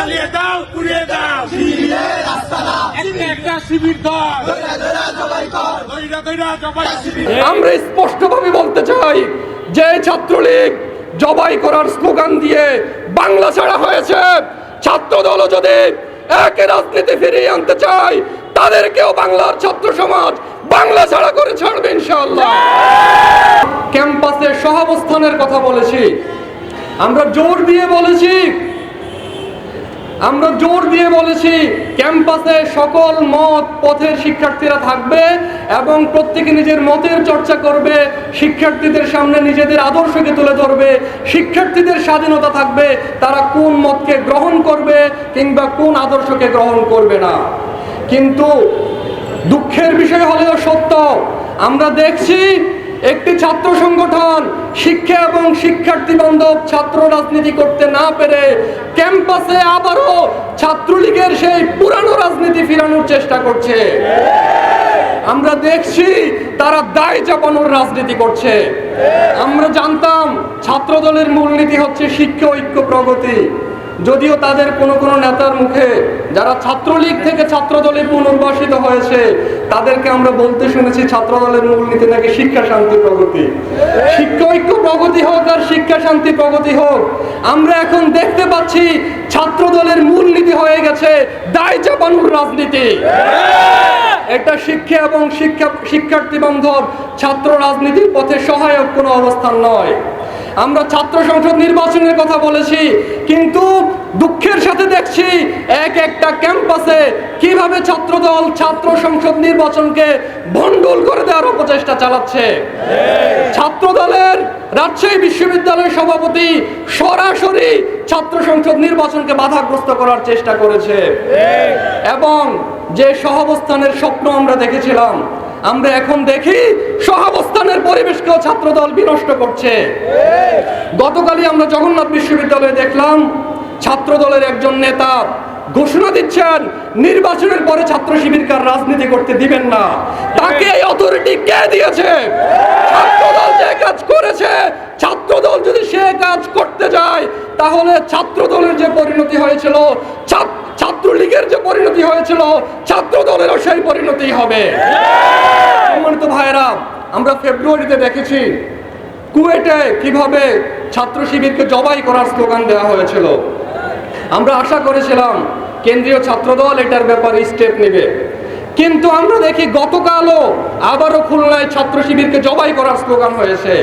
জ্বালিয়ে দাও, পুড়িয়ে দাও। একটা শিবির আমরা স্পষ্টভাবে বলতে চাই, যে ছাত্রলীগ জবাই করার স্লোগান দিয়ে বাংলা ছাড়া হয়েছে। ছাত্র দল যদি এক রাজনীতি ফিরিয়ে আনতে চাই তাদেরকেও বাংলার ছাত্র সমাজ বাংলা ছাড়া করে ছাড়বে ইনশাআল্লাহ। ক্যাম্পাসে সহাবস্থানের কথা বলেছি। আমরা জোর দিয়ে বলেছি আমরা জোর দিয়ে বলেছি, ক্যাম্পাসে সকল মত, পথের শিক্ষার্থীরা থাকবে এবং প্রত্যেকে নিজের মতের চর্চা করবে, শিক্ষার্থীদের সামনে নিজেদের আদর্শকে তুলে ধরবে, শিক্ষার্থীদের স্বাধীনতা থাকবে, তারা কোন মতকে গ্রহণ করবে কিংবা কোন আদর্শকে গ্রহণ করবে না। কিন্তু দুঃখের বিষয় হলেও সত্য, আমরা দেখছি একটি ছাত্র সংগঠন শিক্ষা এবং শিক্ষার্থী বান্ধব ছাত্র রাজনীতি করতে না পেরে ক্যাম্পাসে আবারও ছাত্রলীগের সেই পুরানো রাজনীতি ফিরানোর চেষ্টা করছে। আমরা দেখছি তারা দায় চাপানোর রাজনীতি করছে। আমরা জানতাম ছাত্র দলের মূলনীতি হচ্ছে শিক্ষা ঐক্য প্রগতি। যদিও তাদের কোনো কোনো নেতার মুখে যারা ছাত্রলীগ থেকে ছাত্র দলে পুনর্বাসিত হয়েছে, তাদেরকে আমরা বলতে শুনেছি ছাত্র দলের মূলনীতি নাকি শিক্ষা শান্তি প্রগতি। শিক্ষা ঐক্য প্রগতি হোক আর শিক্ষা শান্তি প্রগতি হোক, আমরা এখন দেখতে পাচ্ছি ছাত্র দলের মূলনীতি হয়ে গেছে দায় চাপানোর রাজনীতি। এটা শিক্ষা এবং শিক্ষা, শিক্ষার্থী বান্ধব ছাত্র রাজনীতির পথে সহায়ক কোনো অবস্থান নয়। আমরা ছাত্র সংসদ নির্বাচনের কথা বলেছি, কিন্তু দুঃখের সাথে দেখছি এক একটা ক্যাম্পাসে কীভাবে ছাত্রদল ছাত্র সংসদ নির্বাচনকে ভণ্ডুল করে দেওয়ার অপচেষ্টা চালাচ্ছে। ছাত্র দলের রাজশাহী বিশ্ববিদ্যালয়ের সভাপতি সরাসরি ছাত্র সংসদ নির্বাচনকে বাধাগ্রস্ত করার চেষ্টা করেছে। এবং যে সহাবস্থানের স্বপ্ন আমরা দেখেছিলাম, আমরা এখন দেখি সহাবস্থানের পরিবেশকেও ছাত্রদল বিনষ্ট করছে। গতকালই আমরা জগন্নাথ বিশ্ববিদ্যালয়ে দেখলাম ছাত্র দলের একজন নেতা ঘোষণা দিচ্ছেন, নির্বাচনের পরে ছাত্র শিবিরকার রাজনীতি করতে দিবেন না। তাকে এই অথরিটি কে দিয়েছে? ছাত্রদল যে কাজ করেছে, ছাত্রদল যদি সে কাজ করতে যায়, তাহলে ছাত্র দলের যে পরিণতি হয়েছিল, ছাত্র ছাত্রলীগের যে পরিণতি হয়েছিল ছাত্র দলেরও সেই পরিণতি হবে। সম্মানিত ভাইয়েরা আমরা ফেব্রুয়ারিতে দেখেছি কুয়েটে কীভাবে ছাত্র শিবিরকে জবাই করার স্লোগান দেওয়া হয়েছিল। আমরা আশা করেছিলাম কেন্দ্রীয় ছাত্রদল এটার ব্যাপারে স্টেপ নেবে। কিন্তু আমরা দেখি গতকালও আবারও খুলনায় ছাত্র শিবিরকে জবাই করার স্লোগান হয়েছে।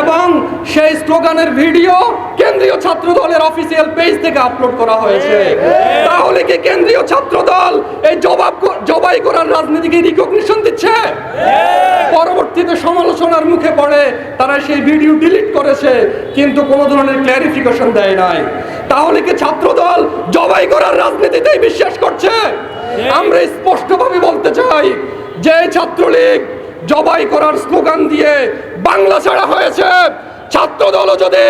এবং সেই স্লোগানের ভিডিও কেন্দ্রীয় ছাত্র দলের অফিসিয়াল পেজ থেকে আপলোড করা হয়েছে। তাহলে কি কেন্দ্রীয় ছাত্র এই জবাব জবাই করার রাজনীতিকে রিকগনিশন দিচ্ছে। পরবর্তীতে সমালোচনার মুখে পড়ে তারা সেই ভিডিও ডিলিট করেছে কিন্তু কোনো ধরনের ক্ল্যারিফিকেশন দেয় নাই। তাহলে কি ছাত্রদল জবাই করার রাজনীতিতেই বিশ্বাস করছে? আমরা স্পষ্টভাবে বলতে চাই যে ছাত্রলীগ জবাই করার স্লোগান দিয়ে বাংলা ছাড়া হয়েছে। ছাত্রদলও যদি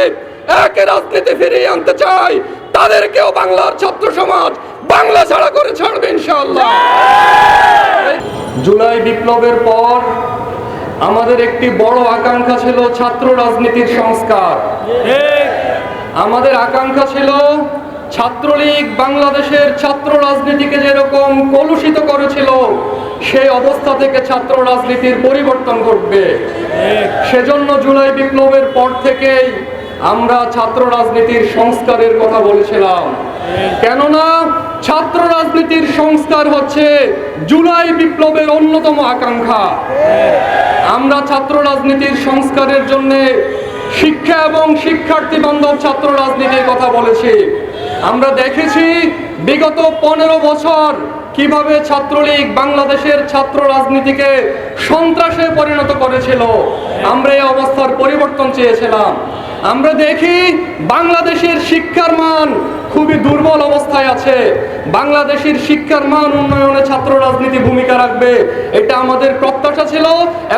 এক রাজনীতি ফিরিয়ে আনতে চায় তাদেরকেও বাংলার ছাত্র সমাজ বাংলা ছাড়া করে ছাড়বে ইনশাআল্লাহ। জুলাই বিপ্লবের পর আমাদের একটি বড় আকাঙ্ক্ষা ছিল ছাত্র রাজনীতির সংস্কার। আমাদের আকাঙ্ক্ষা ছিল ছাত্রলীগ বাংলাদেশের ছাত্র রাজনীতিকে যেরকম কলুষিত করেছিল, সেই অবস্থা থেকে ছাত্র রাজনীতির পরিবর্তন ঘটবে। সেজন্য জুলাই বিপ্লবের পর থেকেই আমরা ছাত্র রাজনীতির সংস্কারের কথা বলেছিলাম। কেননা ছাত্র রাজনীতির সংস্কার হচ্ছে জুলাই বিপ্লবের অন্যতম আকাঙ্ক্ষা। আমরা ছাত্র রাজনীতির সংস্কারের জন্য শিক্ষা এবং শিক্ষার্থী বান্ধব ছাত্র রাজনীতির কথা বলেছি। আমরা দেখেছি বিগত পনেরো বছর কীভাবে ছাত্রলীগ বাংলাদেশের ছাত্র রাজনীতিকে সন্ত্রাসে পরিণত করেছিল। আমরা এই অবস্থার পরিবর্তন চেয়েছিলাম। আমরা দেখি বাংলাদেশের শিক্ষার মান খুবই দুর্বল অবস্থায় আছে। বাংলাদেশের শিক্ষার মান উন্নয়নে ছাত্র রাজনীতি ভূমিকা রাখবে। এটা আমাদের প্রত্যাশা ছিল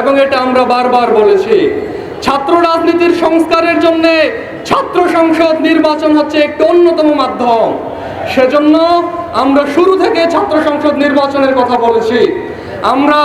এবং এটা আমরা বারবার বলেছি। ছাত্র রাজনীতির সংস্কারের জন্য ছাত্র সংসদ নির্বাচন হচ্ছে একটি অন্যতম মাধ্যম। সেজন্য আমরা শুরু থেকে ছাত্র সংসদ নির্বাচনের কথা বলেছি। আমরা